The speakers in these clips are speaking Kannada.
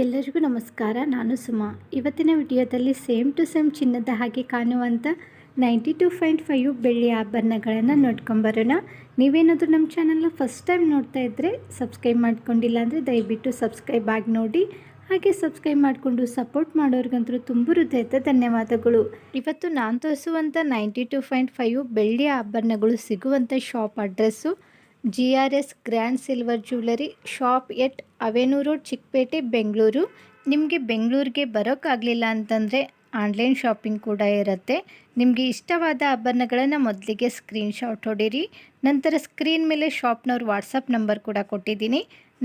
ಎಲ್ಲರಿಗೂ ನಮಸ್ಕಾರ, ನಾನು ಸುಮಾ. ಇವತ್ತಿನ ವಿಡಿಯೋದಲ್ಲಿ ಸೇಮ್ ಟು ಸೇಮ್ ಚಿನ್ನದ ಹಾಗೆ ಕಾಣುವಂಥ ನೈಂಟಿ ಟು ಪಾಯಿಂಟ್ ಫೈವ್ ಬೆಳ್ಳಿ ಆಭರಣಗಳನ್ನು ನೋಡ್ಕೊಂಬರೋಣ ನೀವೇನಾದರೂ ನಮ್ಮ ಚಾನಲ್ನ ಫಸ್ಟ್ ಟೈಮ್ ನೋಡ್ತಾ ಇದ್ದರೆ ಸಬ್ಸ್ಕ್ರೈಬ್ ಮಾಡ್ಕೊಂಡಿಲ್ಲ ಅಂದರೆ ದಯವಿಟ್ಟು ಸಬ್ಸ್ಕ್ರೈಬ್ ಆಗಿ ನೋಡಿ. ಹಾಗೆ ಸಬ್ಸ್ಕ್ರೈಬ್ ಮಾಡಿಕೊಂಡು ಸಪೋರ್ಟ್ ಮಾಡೋರಿಗಂತೂ ತುಂಬ ಹೃದಯದ ಧನ್ಯವಾದಗಳು. ಇವತ್ತು ನಾನು ತೋರಿಸುವಂಥ ನೈಂಟಿ ಟು ಪಾಯಿಂಟ್ ಫೈವ್ ಬೆಳ್ಳಿ ಆಭರಣಗಳು ಸಿಗುವಂಥ shop address G R S grand silver jewellery shop at avenue road Chickpet Bengaluru. ನಿಮಗೆ ಬೆಂಗಳೂರಿಗೆ ಬರೋಕ್ಕಾಗಲಿಲ್ಲ ಅಂತಂದರೆ ಆನ್ಲೈನ್ ಶಾಪಿಂಗ್ ಕೂಡ ಇರುತ್ತೆ. ನಿಮಗೆ ಇಷ್ಟವಾದ ಆಭರಣಗಳನ್ನು ಮೊದಲಿಗೆ ಸ್ಕ್ರೀನ್ಶಾಟ್ ಹೊಡೀರಿ. ನಂತರ ಸ್ಕ್ರೀನ್ ಮೇಲೆ ಶಾಪ್ನವ್ರ ವಾಟ್ಸಪ್ ನಂಬರ್ ಕೂಡ ಕೊಟ್ಟಿದ್ದೀನಿ.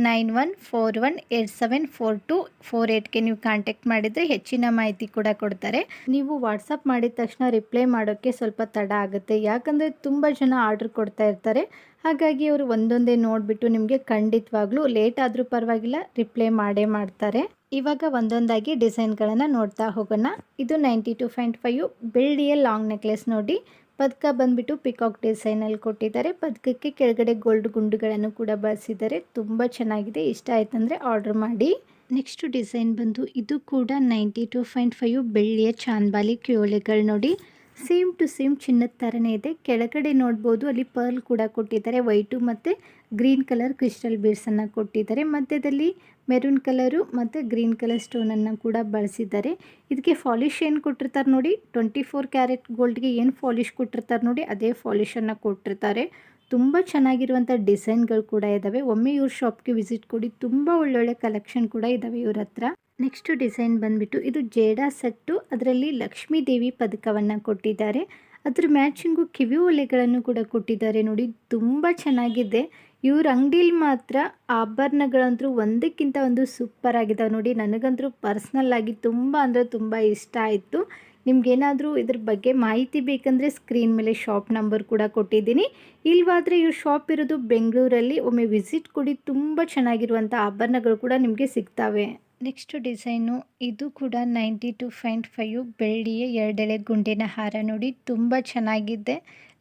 Nine one four one eight seven four two four ಏಯ್ಟ್ಗೆ ನೀವು ಕಾಂಟ್ಯಾಕ್ಟ್ ಮಾಡಿದರೆ ಹೆಚ್ಚಿನ ಮಾಹಿತಿ ಕೂಡ ಕೊಡ್ತಾರೆ. ನೀವು ವಾಟ್ಸಪ್ ಮಾಡಿದ ತಕ್ಷಣ ರಿಪ್ಲೈ ಮಾಡೋಕ್ಕೆ ಸ್ವಲ್ಪ ತಡ ಆಗುತ್ತೆ. ಯಾಕಂದರೆ ತುಂಬ ಜನ ಆರ್ಡ್ರ್ ಕೊಡ್ತಾ ಇರ್ತಾರೆ. ಹಾಗಾಗಿ ಅವರು ಒಂದೊಂದೇ ನೋಡಿಬಿಟ್ಟು ನಿಮಗೆ ಖಂಡಿತವಾಗ್ಲೂ ಲೇಟ್ ಆದರೂ ಪರವಾಗಿಲ್ಲ, ರಿಪ್ಲೈ ಮಾಡೇ ಮಾಡ್ತಾರೆ. ಇವಾಗ ಒಂದೊಂದಾಗಿ ಡಿಸೈನ್ಗಳನ್ನು ನೋಡ್ತಾ ಹೋಗೋಣ. ಇದು ನೈಂಟಿ ಟು ಪಾಯಿಂಟ್ ಫೈವ್ ಬೆಳ್ಳಿಯ ಲಾಂಗ್ ನೆಕ್ಲೆಸ್ ನೋಡಿ. ಪದಕ ಬಂದ್ಬಿಟ್ಟು ಪಿಕಾಕ್ ಡಿಸೈನಲ್ಲಿ ಕೊಟ್ಟಿದ್ದಾರೆ. ಪದಕಕ್ಕೆ ಕೆಳಗಡೆ ಗೋಲ್ಡ್ ಗುಂಡುಗಳನ್ನು ಕೂಡ ಬಳಸಿದ್ದಾರೆ. ತುಂಬ ಚೆನ್ನಾಗಿದೆ. ಇಷ್ಟ ಆಯ್ತಂದರೆ ಆರ್ಡರ್ ಮಾಡಿ. ನೆಕ್ಸ್ಟ್ ಡಿಸೈನ್ ಬಂದು ಇದು ಕೂಡ ನೈಂಟಿ ಟು ಪಾಯಿಂಟ್ ಫೈವ್ ಬೆಳ್ಳಿಯ ಚಾನ್ಬಾಲಿ ಕ್ಯೋಲೆಗಳು ನೋಡಿ. ಸೇಮ್ ಟು ಸೇಮ್ ಚಿನ್ನದ ಥರನೇ ಇದೆ. ಕೆಳಗಡೆ ನೋಡ್ಬೋದು ಅಲ್ಲಿ ಪರ್ಲ್ ಕೂಡ ಕೊಟ್ಟಿದ್ದಾರೆ. ವೈಟು ಮತ್ತು ಗ್ರೀನ್ ಕಲರ್ ಕ್ರಿಸ್ಟಲ್ ಬೀಡ್ಸನ್ನು ಕೊಟ್ಟಿದ್ದಾರೆ. ಮಧ್ಯದಲ್ಲಿ ಮೆರೂನ್ ಕಲರು ಮತ್ತು ಗ್ರೀನ್ ಕಲರ್ ಸ್ಟೋನನ್ನು ಕೂಡ ಬಳಸಿದ್ದಾರೆ. ಇದಕ್ಕೆ ಫಾಲಿಶ್ ಏನು ಕೊಟ್ಟಿರ್ತಾರೆ ನೋಡಿ, ಟ್ವೆಂಟಿ ಫೋರ್ ಕ್ಯಾರೆಟ್ ಗೋಲ್ಡ್ಗೆ ಏನು ಫಾಲಿಶ್ ಕೊಟ್ಟಿರ್ತಾರೆ ನೋಡಿ, ಅದೇ ಫಾಲಿಶನ್ನು ಕೊಟ್ಟಿರ್ತಾರೆ. ತುಂಬ ಚೆನ್ನಾಗಿರುವಂಥ ಡಿಸೈನ್ಗಳು ಕೂಡ ಇದ್ದಾವೆ ಒಮ್ಮೆ ಇವ್ರ ಶಾಪ್ಗೆ ವಿಸಿಟ್ ಕೊಡಿ. ತುಂಬ ಒಳ್ಳೊಳ್ಳೆ ಕಲೆಕ್ಷನ್ ಕೂಡ ಇದ್ದಾವೆ ಇವ್ರ ಹತ್ರ. ನೆಕ್ಸ್ಟ್ ಡಿಸೈನ್ ಬಂದುಬಿಟ್ಟು ಇದು ಜೇಡಾ ಸೆಟ್ಟು. ಅದರಲ್ಲಿ ಲಕ್ಷ್ಮೀ ದೇವಿ ಪದಕವನ್ನು ಕೊಟ್ಟಿದ್ದಾರೆ. ಅದ್ರ ಮ್ಯಾಚಿಂಗು ಕಿವಿ ಒಲೆಗಳನ್ನು ಕೂಡ ಕೊಟ್ಟಿದ್ದಾರೆ ನೋಡಿ, ತುಂಬ ಚೆನ್ನಾಗಿದೆ. ಇವ್ರ ಅಂಗಡೀಲಿ ಮಾತ್ರ ಆಭರಣಗಳಂತೂ ಒಂದಕ್ಕಿಂತ ಒಂದು ಸೂಪರ್ ಆಗಿದ್ದಾವೆ ನೋಡಿ. ನನಗಂತೂ ಪರ್ಸ್ನಲ್ ಆಗಿ ತುಂಬ ಅಂದರೆ ತುಂಬ ಇಷ್ಟ ಆಯಿತು. ನಿಮ್ಗೇನಾದರೂ ಇದ್ರ ಬಗ್ಗೆ ಮಾಹಿತಿ ಬೇಕಂದರೆ ಸ್ಕ್ರೀನ್ ಮೇಲೆ ಶಾಪ್ ನಂಬರ್ ಕೂಡ ಕೊಟ್ಟಿದ್ದೀನಿ. ಇಲ್ವಾದರೆ ಇವ್ರ ಶಾಪ್ ಇರೋದು ಬೆಂಗಳೂರಲ್ಲಿ. ಒಮ್ಮೆ ವಿಸಿಟ್ ಕೊಡಿ, ತುಂಬ ಚೆನ್ನಾಗಿರುವಂಥ ಆಭರಣಗಳು ಕೂಡ ನಿಮಗೆ ಸಿಗ್ತವೆ. ನೆಕ್ಸ್ಟ್ ಡಿಸೈನು, ಇದು ಕೂಡ ನೈಂಟಿ ಟು ಪಾಯಿಂಟ್ ಫೈವ್ ಬೆಳ್ಳಿಯ ಎರಡೆಳೆ ಗುಂಡಿನ ಹಾರ ನೋಡಿ ತುಂಬ ಚೆನ್ನಾಗಿದೆ.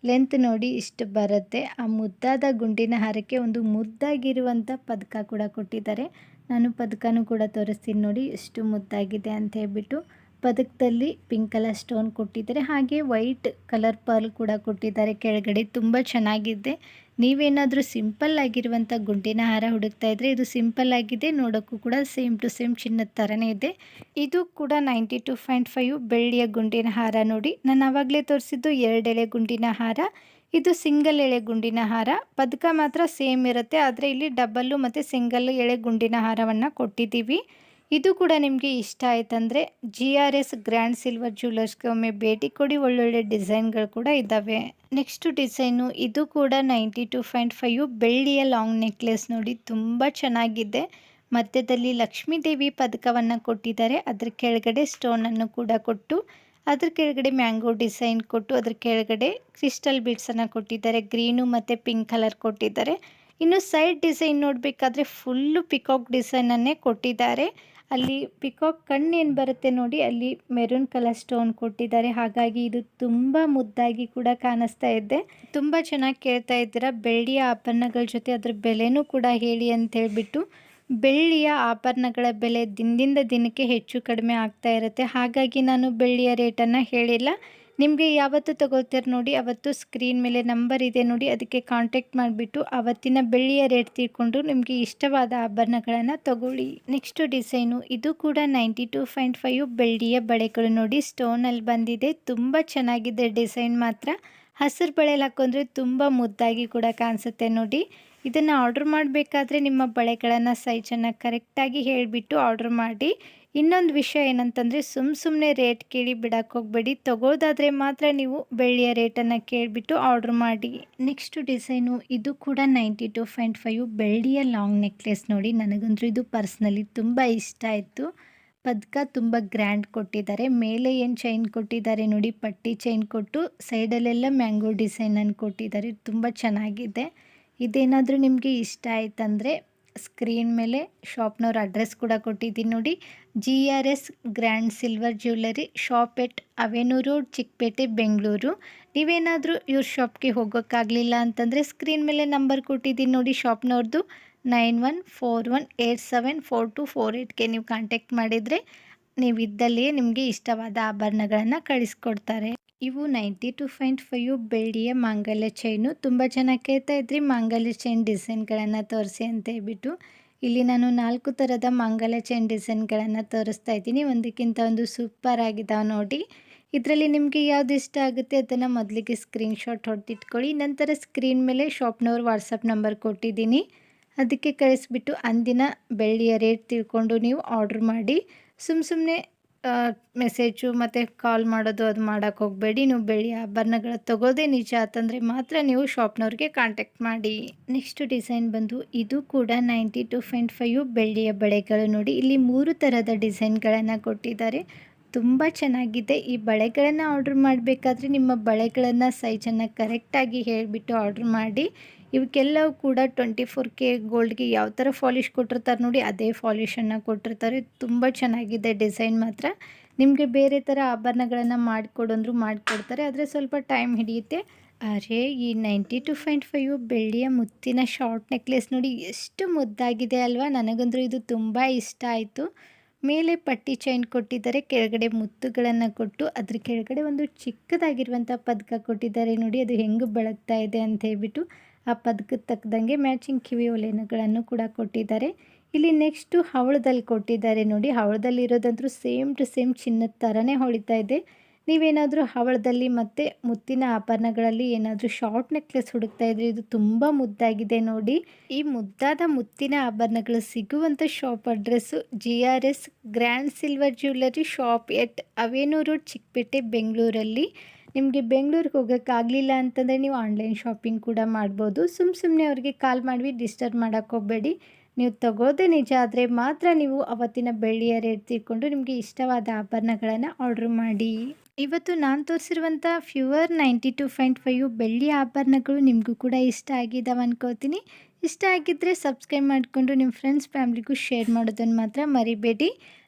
ಲೆಂತ್ ನೋಡಿ ಇಷ್ಟು ಬರುತ್ತೆ. ಆ ಮುದ್ದಾದ ಗುಂಡಿನ ಹಾರಕ್ಕೆ ಒಂದು ಮುದ್ದಾಗಿರುವಂಥ ಪದಕ ಕೂಡ ಕೊಟ್ಟಿದ್ದಾರೆ. ನಾನು ಪದಕನೂ ಕೂಡ ತೋರಿಸ್ತೀನಿ ನೋಡಿ ಎಷ್ಟು ಮುದ್ದಾಗಿದೆ ಅಂತ ಹೇಳ್ಬಿಟ್ಟು. ಪದಕದಲ್ಲಿ ಪಿಂಕ್ ಕಲರ್ ಸ್ಟೋನ್ ಕೊಟ್ಟಿದ್ದಾರೆ. ಹಾಗೆ ವೈಟ್ ಕಲರ್ ಪರ್ಲ್ ಕೂಡ ಕೊಟ್ಟಿದ್ದಾರೆ. ಕೆಳಗಡೆ ತುಂಬ ಚೆನ್ನಾಗಿದೆ. ನೀವೇನಾದರೂ ಸಿಂಪಲ್ ಆಗಿರುವಂಥ ಗುಂಡಿನ ಹಾರ ಹುಡುಕ್ತಾ ಇದ್ದರೆ ಇದು ಸಿಂಪಲ್ ಆಗಿದೆ, ನೋಡೋಕ್ಕೂ ಕೂಡ ಸೇಮ್ ಟು ಸೇಮ್ ಚಿನ್ನದ ಥರನೇ ಇದೆ. ಇದು ಕೂಡ ನೈಂಟಿ ಟು ಪಾಯಿಂಟ್ ಫೈವ್ ಬೆಳ್ಳಿಯ ಗುಂಡಿನ ಹಾರ ನೋಡಿ. ನಾನು ಆವಾಗಲೇ ತೋರಿಸಿದ್ದು ಎರಡೆಳೆ ಗುಂಡಿನ ಹಾರ, ಇದು ಸಿಂಗಲ್ ಎಳೆ ಗುಂಡಿನ ಹಾರ. ಪದಕ ಮಾತ್ರ ಸೇಮ್ ಇರುತ್ತೆ, ಆದರೆ ಇಲ್ಲಿ ಡಬಲ್ಲು ಮತ್ತು ಸಿಂಗಲ್ ಎಳೆ ಗುಂಡಿನ ಹಾರವನ್ನು ಕೊಟ್ಟಿದ್ದೀವಿ. ಇದು ಕೂಡ ನಿಮಗೆ ಇಷ್ಟ ಆಯ್ತಂದರೆ G R S grand silver ಜ್ಯುವೆಲರ್ಸ್ಗೆ ಒಮ್ಮೆ ಭೇಟಿ ಕೊಡಿ. ಒಳ್ಳೊಳ್ಳೆ ಡಿಸೈನ್ಗಳು ಕೂಡ ಇದ್ದಾವೆ ನೆಕ್ಸ್ಟ್ ಡಿಸೈನು, ಇದು ಕೂಡ ನೈಂಟಿ ಟು ಪಾಯಿಂಟ್ ಫೈವ್ ಬೆಳ್ಳಿಯ ಲಾಂಗ್ ನೆಕ್ಲೆಸ್ ನೋಡಿ ತುಂಬ ಚೆನ್ನಾಗಿದೆ. ಮಧ್ಯದಲ್ಲಿ ಲಕ್ಷ್ಮೀ ದೇವಿ ಪದಕವನ್ನು ಕೊಟ್ಟಿದ್ದಾರೆ. ಅದ್ರ ಕೆಳಗಡೆ ಸ್ಟೋನನ್ನು ಕೂಡ ಕೊಟ್ಟು, ಅದ್ರ ಕೆಳಗಡೆ ಮ್ಯಾಂಗೋ ಡಿಸೈನ್ ಕೊಟ್ಟು, ಅದ್ರ ಕೆಳಗಡೆ ಕ್ರಿಸ್ಟಲ್ ಬೀಡ್ಸನ್ನು ಕೊಟ್ಟಿದ್ದಾರೆ. ಗ್ರೀನು ಮತ್ತು ಪಿಂಕ್ ಕಲರ್ ಕೊಟ್ಟಿದ್ದಾರೆ. ಇನ್ನು ಸೈಡ್ ಡಿಸೈನ್ ನೋಡಬೇಕಾದ್ರೆ ಫುಲ್ಲು ಪಿಕಾಕ್ ಡಿಸೈನನ್ನೇ ಕೊಟ್ಟಿದ್ದಾರೆ. ಅಲ್ಲಿ ಪಿಕಾಕ್ ಕಣ್ಣೇನು ಬರುತ್ತೆ ನೋಡಿ, ಅಲ್ಲಿ ಮೆರೂನ್ ಕಲರ್ ಸ್ಟೋನ್ ಕೊಟ್ಟಿದ್ದಾರೆ. ಹಾಗಾಗಿ ಇದು ತುಂಬ ಮುದ್ದಾಗಿ ಕೂಡ ಕಾಣಿಸ್ತಾ ಇದ್ದೆ ತುಂಬ ಚೆನ್ನಾಗಿ ಕೇಳ್ತಾ ಇದ್ದೀರಾ. ಬೆಳ್ಳಿಯ ಆಭರಣಗಳ ಜೊತೆ ಅದ್ರ ಬೆಲೆನೂ ಕೂಡ ಹೇಳಿ ಅಂತ ಹೇಳಿಬಿಟ್ಟು, ಬೆಳ್ಳಿಯ ಆಭರಣಗಳ ಬೆಲೆ ದಿನದಿಂದ ದಿನಕ್ಕೆ ಹೆಚ್ಚು ಕಡಿಮೆ ಆಗ್ತಾ ಇರುತ್ತೆ. ಹಾಗಾಗಿ ನಾನು ಬೆಳ್ಳಿಯ ರೇಟನ್ನು ಹೇಳಿಲ್ಲ. ನಿಮಗೆ ಯಾವತ್ತು ತಗೋತೀರ ನೋಡಿ, ಅವತ್ತು ಸ್ಕ್ರೀನ್ ಮೇಲೆ ನಂಬರ್ ಇದೆ ನೋಡಿ, ಅದಕ್ಕೆ ಕಾಂಟ್ಯಾಕ್ಟ್ ಮಾಡಿಬಿಟ್ಟು ಅವತ್ತಿನ ಬೆಳ್ಳಿಯ ರೇಟ್ ತಿಳ್ಕೊಂಡು ನಿಮಗೆ ಇಷ್ಟವಾದ ಆಭರಣಗಳನ್ನು ತಗೊಳ್ಳಿ. ನೆಕ್ಸ್ಟ್ ಡಿಸೈನು ಇದು ಕೂಡ ನೈಂಟಿ ಟು ಪಾಯಿಂಟ್ ಫೈವ್ ಬೆಳ್ಳಿಯ ಬಳೆಗಳು ನೋಡಿ ಸ್ಟೋನಲ್ಲಿ ಬಂದಿದೆ, ತುಂಬ ಚೆನ್ನಾಗಿದೆ ಡಿಸೈನ್ ಮಾತ್ರ. ಹಸಿರು ಬಳೆಯಲ್ಲಿ ಹಾಕೊಂಡ್ರೆ ತುಂಬ ಮುದ್ದಾಗಿ ಕೂಡ ಕಾಣಿಸುತ್ತೆ ನೋಡಿ. ಇದನ್ನು ಆರ್ಡ್ರ್ ಮಾಡಬೇಕಾದ್ರೆ ನಿಮ್ಮ ಬಳೆಗಳನ್ನು ಸೈಜನ್ನು ಕರೆಕ್ಟಾಗಿ ಹೇಳಿಬಿಟ್ಟು ಆರ್ಡ್ರ್ ಮಾಡಿ. ಇನ್ನೊಂದು ವಿಷಯ ಏನಂತಂದರೆ ಸುಮ್ಮ ಸುಮ್ಮನೆ ರೇಟ್ ಕೇಳಿ ಬಿಡಕ್ಕೆ ಹೋಗಬೇಡಿ. ತಗೋದಾದರೆ ಮಾತ್ರ ನೀವು ಬೆಳ್ಳಿಯ ರೇಟನ್ನು ಕೇಳಿಬಿಟ್ಟು ಆರ್ಡ್ರ್ ಮಾಡಿ. ನೆಕ್ಸ್ಟ್ ಡಿಸೈನು, ಇದು ಕೂಡ ನೈಂಟಿ ಟು ಪಾಯಿಂಟ್ ಫೈವ್ ಬೆಳ್ಳಿಯ ಲಾಂಗ್ ನೆಕ್ಲೆಸ್ ನೋಡಿ. ನನಗಂತೂ ಇದು ಪರ್ಸ್ನಲಿ ತುಂಬ ಇಷ್ಟ ಆಯಿತು. ಪದಕ ತುಂಬ ಗ್ರ್ಯಾಂಡ್ ಕೊಟ್ಟಿದ್ದಾರೆ. ಮೇಲೆ ಏನು ಚೈನ್ ಕೊಟ್ಟಿದ್ದಾರೆ ನೋಡಿ. ಪಟ್ಟಿ ಚೈನ್ ಕೊಟ್ಟು ಸೈಡಲ್ಲೆಲ್ಲ ಮ್ಯಾಂಗೋ ಡಿಸೈನನ್ನು ಕೊಟ್ಟಿದ್ದಾರೆ. ತುಂಬ ಚೆನ್ನಾಗಿದೆ. ಇದೇನಾದರೂ ನಿಮಗೆ ಇಷ್ಟ ಆಯ್ತಂದರೆ ಸ್ಕ್ರೀನ್ ಮೇಲೆ ಶಾಪ್ನವ್ರ ಅಡ್ರೆಸ್ ಕೂಡ ಕೊಟ್ಟಿದ್ದೀನಿ ನೋಡಿ. G R S grand silver jewellery shop at avenue road, Chickpet, Bengaluru. ನೀವೇನಾದರೂ ಇವ್ರ ಶಾಪ್ಗೆ ಹೋಗೋಕ್ಕಾಗಲಿಲ್ಲ ಅಂತಂದರೆ ಸ್ಕ್ರೀನ್ ಮೇಲೆ ನಂಬರ್ ಕೊಟ್ಟಿದ್ದೀನಿ ನೋಡಿ ಶಾಪ್ನವ್ರದ್ದು nine one four one eight seven four two four ಏಯ್ಟ್ಗೆ ನೀವು ಕಾಂಟ್ಯಾಕ್ಟ್ ಮಾಡಿದರೆ ನೀವು ಇದ್ದಲ್ಲಿಯೇ ನಿಮಗೆ ಇಷ್ಟವಾದ ಆಭರಣಗಳನ್ನು ಕಳಿಸ್ಕೊಡ್ತಾರೆ. ಇವು ನೈಂಟಿ ಟು ಪಾಯಿಂಟ್ ಫೈವ್ ಬೆಳ್ಳಿಯ ಮಾಂಗಲ್ಯ ಚೈನು ತುಂಬ ಚೆನ್ನಾಗಿ ಕೇಳ್ತಾ ಇದ್ರಿ ಮಾಂಗಲ್ಯ ಚೈನ್ ಡಿಸೈನ್ಗಳನ್ನು ತೋರಿಸಿ ಅಂತ ಹೇಳ್ಬಿಟ್ಟು. ಇಲ್ಲಿ ನಾನು ನಾಲ್ಕು ಥರದ ಮಾಂಗಲ್ಯ ಚೈನ್ ಡಿಸೈನ್ಗಳನ್ನು ತೋರಿಸ್ತಾ ಇದ್ದೀನಿ. ಒಂದಕ್ಕಿಂತ ಒಂದು ಸೂಪರ್ ಆಗಿದ್ದಾವೆ ನೋಡಿ. ಇದರಲ್ಲಿ ನಿಮಗೆ ಯಾವ್ದು ಇಷ್ಟ ಆಗುತ್ತೆ ಅದನ್ನು ಮೊದಲಿಗೆ ಸ್ಕ್ರೀನ್ಶಾಟ್ ಹೊಡೆದಿಟ್ಕೊಳ್ಳಿ. ನಂತರ ಸ್ಕ್ರೀನ್ ಮೇಲೆ ಶಾಪ್ನವ್ರ ವಾಟ್ಸಪ್ ನಂಬರ್ ಕೊಟ್ಟಿದ್ದೀನಿ. ಅದಕ್ಕೆ ಕಳಿಸ್ಬಿಟ್ಟು ಅಂದಿನ ಬೆಳ್ಳಿಯ ರೇಟ್ ತಿಳ್ಕೊಂಡು ನೀವು ಆರ್ಡ್ರ್ ಮಾಡಿ. ಸುಮ್ಮ ಸುಮ್ಮನೆ ಮೆಸೇಜು ಮತ್ತು ಕಾಲ್ ಮಾಡೋದು ಅದು ಮಾಡೋಕ್ಕೆ ಹೋಗಬೇಡಿ, ನೀವು ಬೆಳ್ಳಿ ಆಭರಣಗಳ ತಗೋದೇ ನಿಜ ಅಂತಂದರೆ ಮಾತ್ರ ನೀವು ಶಾಪ್ನವ್ರಿಗೆ ಕಾಂಟ್ಯಾಕ್ಟ್ ಮಾಡಿ. ನೆಕ್ಸ್ಟ್ ಡಿಸೈನ್ ಬಂದು ಇದು ಕೂಡ ನೈಂಟಿ ಟು ಪಾಯಿಂಟ್ ಫೈವ್ ಬೆಳ್ಳಿಯ ಬಳೆಗಳು ನೋಡಿ, ಇಲ್ಲಿ ಮೂರು ಥರದ ಡಿಸೈನ್ಗಳನ್ನು ಕೊಟ್ಟಿದ್ದಾರೆ. ತುಂಬ ಚೆನ್ನಾಗಿದೆ. ಈ ಬಳೆಗಳನ್ನು ಆರ್ಡ್ರ್ ಮಾಡಬೇಕಾದ್ರೆ ನಿಮ್ಮ ಬಳೆಗಳನ್ನು ಸೈಜನ್ನು ಕರೆಕ್ಟಾಗಿ ಹೇಳಿಬಿಟ್ಟು ಆರ್ಡ್ರ್ ಮಾಡಿ. ಇವಕ್ಕೆಲ್ಲವೂ ಕೂಡ ಟ್ವೆಂಟಿ ಫೋರ್ ಕೆ ಗೋಲ್ಡ್ಗೆ ಯಾವ ಥರ ಫಾಲಿಶ್ ಕೊಟ್ಟಿರ್ತಾರೆ ನೋಡಿ, ಅದೇ ಫಾಲಿಶನ್ನು ಕೊಟ್ಟಿರ್ತಾರೆ. ತುಂಬ ಚೆನ್ನಾಗಿದೆ ಡಿಸೈನ್ ಮಾತ್ರ. ನಿಮಗೆ ಬೇರೆ ಥರ ಆಭರಣಗಳನ್ನು ಮಾಡಿಕೊಡಂದ್ರು ಮಾಡಿಕೊಡ್ತಾರೆ. ಆದರೆ ಸ್ವಲ್ಪ ಟೈಮ್ ಹಿಡಿಯುತ್ತೆ. ಅರೆ, ಈ ನೈಂಟಿ ಟು ಪಾಯಿಂಟ್ ಫೈವ್ ಬೆಳ್ಳಿಯ ಮುತ್ತಿನ ಶಾರ್ಟ್ ನೆಕ್ಲೆಸ್ ನೋಡಿ, ಎಷ್ಟು ಮುದ್ದಾಗಿದೆ ಅಲ್ವಾ? ನನಗಂದ್ರೂ ಇದು ತುಂಬ ಇಷ್ಟ ಆಯಿತು. ಮೇಲೆ ಪಟ್ಟಿ ಚೈನ್ ಕೊಟ್ಟಿದ್ದಾರೆ, ಕೆಳಗಡೆ ಮುತ್ತುಗಳನ್ನು ಕೊಟ್ಟು, ಅದ್ರ ಕೆಳಗಡೆ ಒಂದು ಚಿಕ್ಕದಾಗಿರುವಂಥ ಪದಕ ಕೊಟ್ಟಿದ್ದಾರೆ ನೋಡಿ, ಅದು ಹೆಂಗೆ ಬಳಗ್ತಾ ಇದೆ ಅಂತ ಹೇಳ್ಬಿಟ್ಟು. ಆ ಪದಕ್ಕೆ ತಕ್ಕದಂಗೆ ಮ್ಯಾಚಿಂಗ್ ಕಿವಿ ಒಲೆನಗಳನ್ನು ಕೂಡ ಕೊಟ್ಟಿದ್ದಾರೆ. ಇಲ್ಲಿ ನೆಕ್ಸ್ಟು ಹವಳದಲ್ಲಿ ಕೊಟ್ಟಿದ್ದಾರೆ ನೋಡಿ, ಹವಳದಲ್ಲಿ ಇರೋದಂತೂ ಸೇಮ್ ಟು ಸೇಮ್ ಚಿನ್ನದ ಥರನೇ ಹೊಳಿತಾ ಇದೆ. ನೀವೇನಾದರೂ ಹವಳದಲ್ಲಿ ಮತ್ತು ಮುತ್ತಿನ ಆಭರಣಗಳಲ್ಲಿ ಏನಾದರೂ ಶಾರ್ಟ್ ನೆಕ್ಲೆಸ್ ಹುಡುಕ್ತಾ ಇದ್ರೆ ಇದು ತುಂಬ ಮುದ್ದಾಗಿದೆ ನೋಡಿ. ಈ ಮುದ್ದಾದ ಮುತ್ತಿನ ಆಭರಣಗಳು ಸಿಗುವಂಥ shop address G R S grand silver jewellery shop at avenue road Chickpet ಬೆಂಗಳೂರಲ್ಲಿ ನಿಮಗೆ ಬೆಂಗಳೂರಿಗೆ ಹೋಗೋಕ್ಕಾಗಲಿಲ್ಲ ಅಂತಂದರೆ ನೀವು ಆನ್ಲೈನ್ ಶಾಪಿಂಗ್ ಕೂಡ ಮಾಡ್ಬೋದು. ಸುಮ್ಮ ಸುಮ್ಮನೆ ಅವರಿಗೆ ಕಾಲ್ ಮಾಡಿ ಡಿಸ್ಟರ್ಬ್ ಮಾಡೋಕ್ಕೆ ಹೋಗಬೇಡಿ. ನೀವು ತಗೋದೆ ನಿಜ ಆದರೆ ಮಾತ್ರ ನೀವು ಅವತ್ತಿನ ಬೆಳ್ಳಿಯ ರೇಟ್ ತಿಳ್ಕೊಂಡು ನಿಮಗೆ ಇಷ್ಟವಾದ ಆಭರಣಗಳನ್ನು ಆರ್ಡ್ರ್ ಮಾಡಿ. ಇವತ್ತು ನಾನು ತೋರಿಸಿರುವಂಥ pure ninety two point five ಬೆಳ್ಳಿ ಆಭರಣಗಳು ನಿಮಗೂ ಕೂಡ ಇಷ್ಟ ಆಗಿದ್ದಾವೆ ಅನ್ಕೋತೀನಿ. ಇಷ್ಟ ಆಗಿದ್ದರೆ ಸಬ್ಸ್ಕ್ರೈಬ್ ಮಾಡಿಕೊಂಡು ನಿಮ್ಮ ಫ್ರೆಂಡ್ಸ್ ಫ್ಯಾಮ್ಲಿಗೂ ಶೇರ್ ಮಾಡೋದನ್ನು ಮಾತ್ರ ಮರಿಬೇಡಿ.